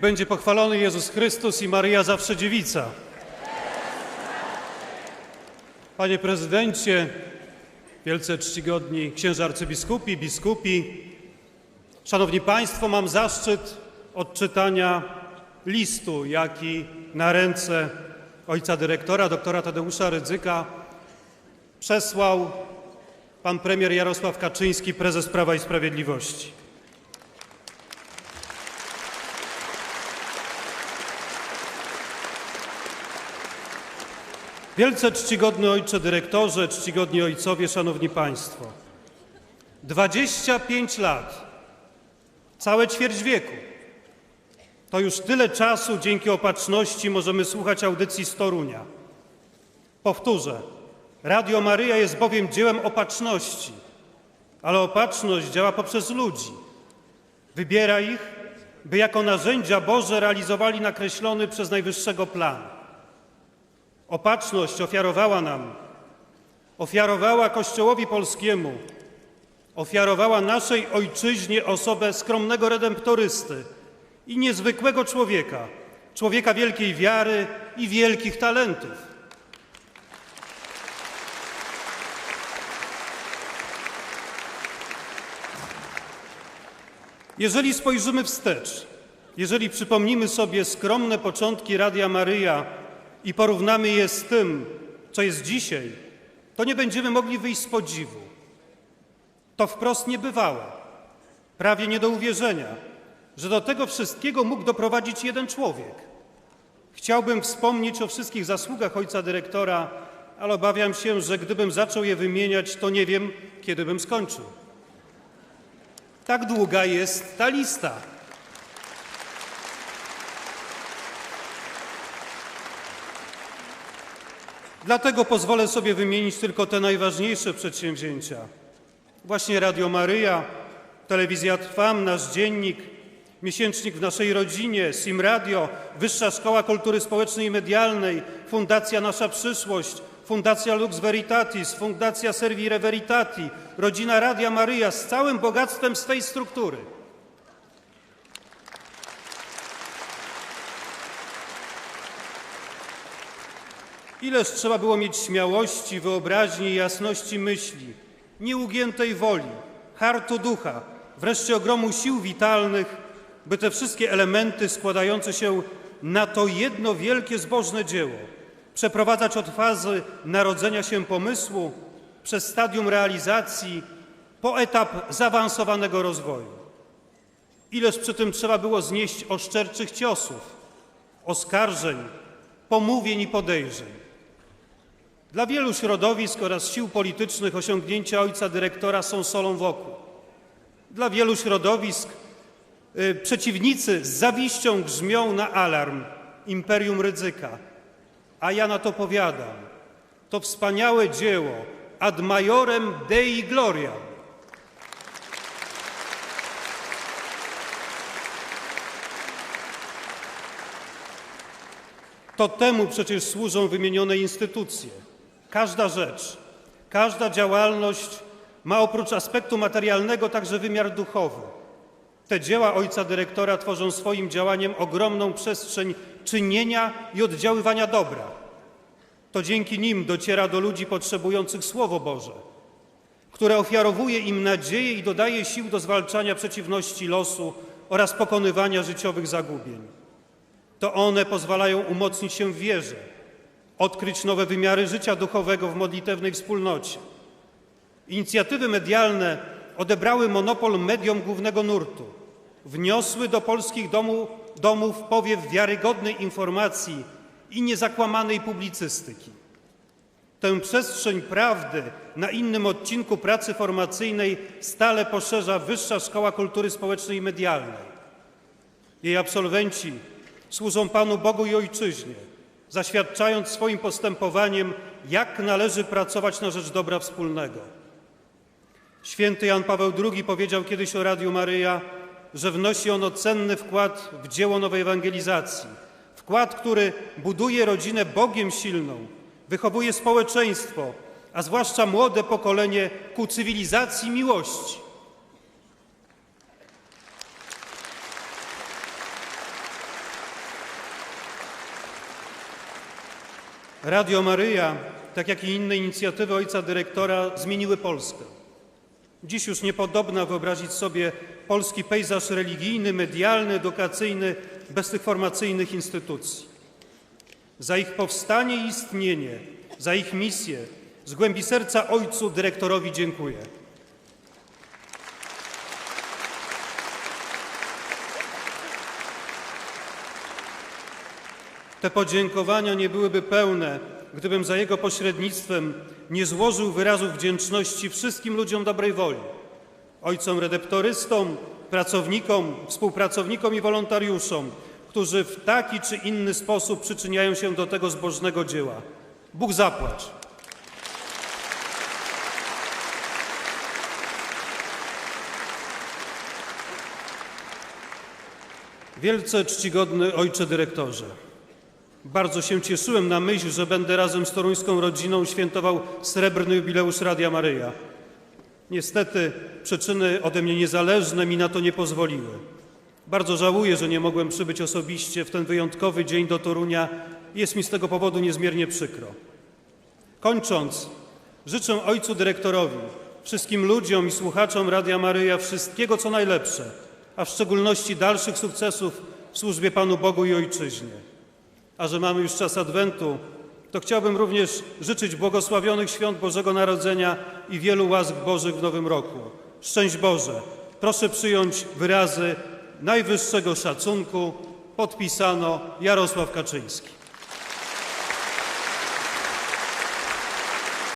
Będzie pochwalony Jezus Chrystus i Maryja zawsze dziewica. Panie prezydencie, wielce czcigodni księża arcybiskupi, biskupi, szanowni państwo, mam zaszczyt odczytania listu, jaki na ręce ojca dyrektora, doktora Tadeusza Rydzyka przesłał pan premier Jarosław Kaczyński, prezes Prawa i Sprawiedliwości. Wielce czcigodny ojcze dyrektorze, czcigodni ojcowie, szanowni państwo. 25 lat, całe ćwierć wieku. To już tyle czasu, dzięki opatrzności możemy słuchać audycji z Torunia. Powtórzę, Radio Maryja jest bowiem dziełem opatrzności, ale opatrzność działa poprzez ludzi. Wybiera ich, by jako narzędzia Boże realizowali nakreślony przez Najwyższego plan. Opatrzność ofiarowała nam, ofiarowała Kościołowi Polskiemu, ofiarowała naszej ojczyźnie osobę skromnego redemptorysty i niezwykłego człowieka, człowieka wielkiej wiary i wielkich talentów. Jeżeli spojrzymy wstecz, jeżeli przypomnimy sobie skromne początki Radia Maryja i porównamy je z tym, co jest dzisiaj, to nie będziemy mogli wyjść z podziwu. To wprost niebywałe, prawie nie do uwierzenia, że do tego wszystkiego mógł doprowadzić jeden człowiek. Chciałbym wspomnieć o wszystkich zasługach ojca dyrektora, ale obawiam się, że gdybym zaczął je wymieniać, to nie wiem, kiedy bym skończył. Tak długa jest ta lista. Dlatego pozwolę sobie wymienić tylko te najważniejsze przedsięwzięcia. Właśnie Radio Maryja, Telewizja Trwam, nasz dziennik, miesięcznik w naszej rodzinie, Sim Radio, Wyższa Szkoła Kultury Społecznej i Medialnej, Fundacja Nasza Przyszłość, Fundacja Lux Veritatis, Fundacja Servire Veritati, Rodzina Radia Maryja z całym bogactwem swej struktury. Ileż trzeba było mieć śmiałości, wyobraźni i jasności myśli, nieugiętej woli, hartu ducha, wreszcie ogromu sił witalnych, by te wszystkie elementy składające się na to jedno wielkie zbożne dzieło przeprowadzać od fazy narodzenia się pomysłu przez stadium realizacji po etap zaawansowanego rozwoju. Ileż przy tym trzeba było znieść oszczerczych ciosów, oskarżeń, pomówień i podejrzeń. Dla wielu środowisk oraz sił politycznych osiągnięcia ojca dyrektora są solą wokół. Dla wielu środowisk y, przeciwnicy z zawiścią grzmią na alarm Imperium Rydzyka, a ja na to powiadam. To wspaniałe dzieło ad majorem Dei Gloria. To temu przecież służą wymienione instytucje. Każda rzecz, każda działalność ma oprócz aspektu materialnego także wymiar duchowy. Te dzieła ojca dyrektora tworzą swoim działaniem ogromną przestrzeń czynienia i oddziaływania dobra. To dzięki nim dociera do ludzi potrzebujących Słowo Boże, które ofiarowuje im nadzieję i dodaje sił do zwalczania przeciwności losu oraz pokonywania życiowych zagubień. To one pozwalają umocnić się w wierze, odkryć nowe wymiary życia duchowego w modlitewnej wspólnocie. Inicjatywy medialne odebrały monopol mediom głównego nurtu, wniosły do polskich domu, domów powiew wiarygodnej informacji i niezakłamanej publicystyki. Tę przestrzeń prawdy na innym odcinku pracy formacyjnej stale poszerza Wyższa Szkoła Kultury Społecznej i Medialnej. Jej absolwenci służą Panu Bogu i Ojczyźnie, zaświadczając swoim postępowaniem, jak należy pracować na rzecz dobra wspólnego. Święty Jan Paweł II powiedział kiedyś o Radiu Maryja, że wnosi ono cenny wkład w dzieło nowej ewangelizacji. Wkład, który buduje rodzinę Bogiem silną, wychowuje społeczeństwo, a zwłaszcza młode pokolenie ku cywilizacji miłości. Radio Maryja, tak jak i inne inicjatywy ojca dyrektora, zmieniły Polskę. Dziś już niepodobna wyobrazić sobie polski pejzaż religijny, medialny, edukacyjny bez tych formacyjnych instytucji. Za ich powstanie i istnienie, za ich misję z głębi serca ojcu dyrektorowi dziękuję. Te podziękowania nie byłyby pełne, gdybym za jego pośrednictwem nie złożył wyrazów wdzięczności wszystkim ludziom dobrej woli, ojcom redemptorystom, pracownikom, współpracownikom i wolontariuszom, którzy w taki czy inny sposób przyczyniają się do tego zbożnego dzieła. Bóg zapłać. Wielce czcigodny ojcze dyrektorze, bardzo się cieszyłem na myśl, że będę razem z toruńską rodziną świętował srebrny jubileusz Radia Maryja. Niestety przyczyny ode mnie niezależne mi na to nie pozwoliły. Bardzo żałuję, że nie mogłem przybyć osobiście w ten wyjątkowy dzień do Torunia. Jest mi z tego powodu niezmiernie przykro. Kończąc, życzę ojcu dyrektorowi, wszystkim ludziom i słuchaczom Radia Maryja wszystkiego co najlepsze, a w szczególności dalszych sukcesów w służbie Panu Bogu i Ojczyźnie. A że mamy już czas Adwentu, to chciałbym również życzyć błogosławionych świąt Bożego Narodzenia i wielu łask Bożych w Nowym Roku. Szczęść Boże! Proszę przyjąć wyrazy najwyższego szacunku. Podpisano Jarosław Kaczyński.